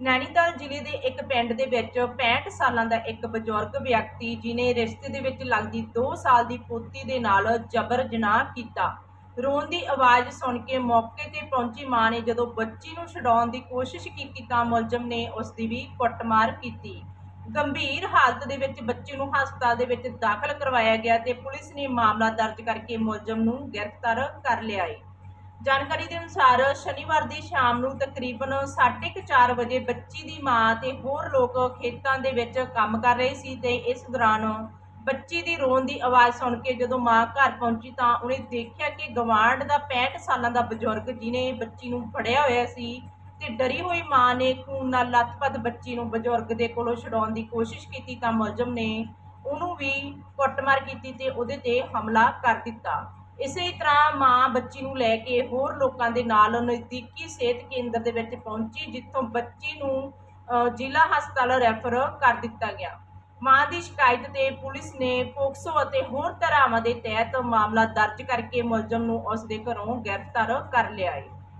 ਨੈਣੀਤਾਲ ਜ਼ਿਲ੍ਹੇ ਦੇ ਇੱਕ ਪਿੰਡ ਦੇ ਵਿੱਚ 65 ਸਾਲਾਂ ਦਾ ਇੱਕ ਬਜ਼ੁਰਗ ਵਿਅਕਤੀ ਜਿਨੇ ਰਿਸ਼ਤੇ ਦੇ ਵਿੱਚ ਲੱਗਦੀ 2 ਸਾਲ ਦੀ ਪੋਤੀ ਦੇ ਨਾਲ ਜਬਰ ਜਨਾਹ ਕੀਤਾ। ਰੋਣ ਦੀ ਆਵਾਜ਼ ਸੁਣ ਕੇ ਮੌਕੇ ਤੇ ਪਹੁੰਚੀ ਮਾਂ ਨੇ ਜਦੋਂ ਬੱਚੀ ਨੂੰ ਛਡਾਉਣ ਦੀ ਕੋਸ਼ਿਸ਼ ਕੀਤੀ ਤਾਂ ਮੁਲਜ਼ਮ ਨੇ ਉਸ ਦੀ ਵੀ ਕੁੱਟਮਾਰ ਕੀਤੀ। ਗੰਭੀਰ ਹਾਲਤ ਦੇ ਵਿੱਚ ਬੱਚੀ ਨੂੰ ਹਸਪਤਾਲ ਦੇ ਵਿੱਚ ਦਾਖਲ ਕਰਵਾਇਆ ਗਿਆ ਤੇ ਪੁਲਿਸ ਨੇ ਮਾਮਲਾ ਦਰਜ ਕਰਕੇ ਮੁਲਜ਼ਮ ਨੂੰ ਗ੍ਰਿਫਤਾਰ ਕਰ ਲਿਆ ਹੈ ਜਾਣਕਾਰੀ ਦੇ ਅਨੁਸਾਰ ਸ਼ਨੀਵਾਰ ਦੀ ਸ਼ਾਮ ਨੂੰ ਤਕਰੀਬਨ 4:30 ਵਜੇ ਬੱਚੀ ਦੀ ਮਾਂ ਤੇ ਹੋਰ ਲੋਕ ਖੇਤਾਂ ਦੇ ਵਿੱਚ ਕੰਮ ਕਰ ਰਹੇ ਸੀ ਤੇ ਇਸ ਦੌਰਾਨ ਬੱਚੀ ਦੀ ਰੋਣ ਦੀ ਆਵਾਜ਼ ਸੁਣ ਕੇ ਜਦੋਂ ਮਾਂ ਘਰ ਪਹੁੰਚੀ ਤਾਂ ਉਹਨੇ ਦੇਖਿਆ ਕਿ ਗਵਾਂਢ ਦਾ 65 ਸਾਲਾਂ ਦਾ ਬਜ਼ੁਰਗ ਜਿਨੇ ਬੱਚੀ ਨੂੰ ਫੜਿਆ ਹੋਇਆ ਸੀ ਤੇ ਡਰੀ ਹੋਈ ਮਾਂ ਨੇ ਖੂਨ ਨਾਲ ਲੱਥਪੱਥ ਬੱਚੀ ਨੂੰ ਬਜ਼ੁਰਗ ਦੇ ਕੋਲੋਂ ਛਡਾਉਣ ਦੀ ਕੋਸ਼ਿਸ਼ ਕੀਤੀ ਤਾਂ ਮੁਲਜ਼ਮ ਨੇ ਉਹਨੂੰ ਵੀ ਕੁੱਟਮਾਰ ਕੀਤੀ ਤੇ ਉਹਦੇ ਤੇ ਹਮਲਾ ਕਰ ਦਿੱਤਾ। ਇਸੇ ਤਰ੍ਹਾਂ ਮਾਂ ਬੱਚੀ ਨੂੰ ਲੈ ਕੇ ਹੋਰ ਲੋਕਾਂ ਦੇ ਨਾਲ ਨਜ਼ਦੀਕੀ ਸਿਹਤ ਕੇਂਦਰ ਦੇ ਵਿੱਚ ਪਹੁੰਚੀ, ਜਿੱਥੋਂ ਬੱਚੀ ਨੂੰ ਜ਼ਿਲ੍ਹਾ ਹਸਪਤਾਲ ਰੈਫਰ ਕਰ ਦਿੱਤਾ ਗਿਆ। ਮਾਂ ਦੀ ਸ਼ਿਕਾਇਤ ਤੇ ਪੁਲਿਸ ਨੇ ਪੋਕਸੋ ਅਤੇ ਹੋਰ ਧਾਰਾਵਾਂ ਦੇ ਤਹਿਤ ਮਾਮਲਾ ਦਰਜ ਕਰਕੇ ਮੁਲਜ਼ਮ ਨੂੰ ਉਸ ਦੇ ਘਰੋਂ ਗ੍ਰਿਫਤਾਰ ਕਰ ਲਿਆ ਹੈ।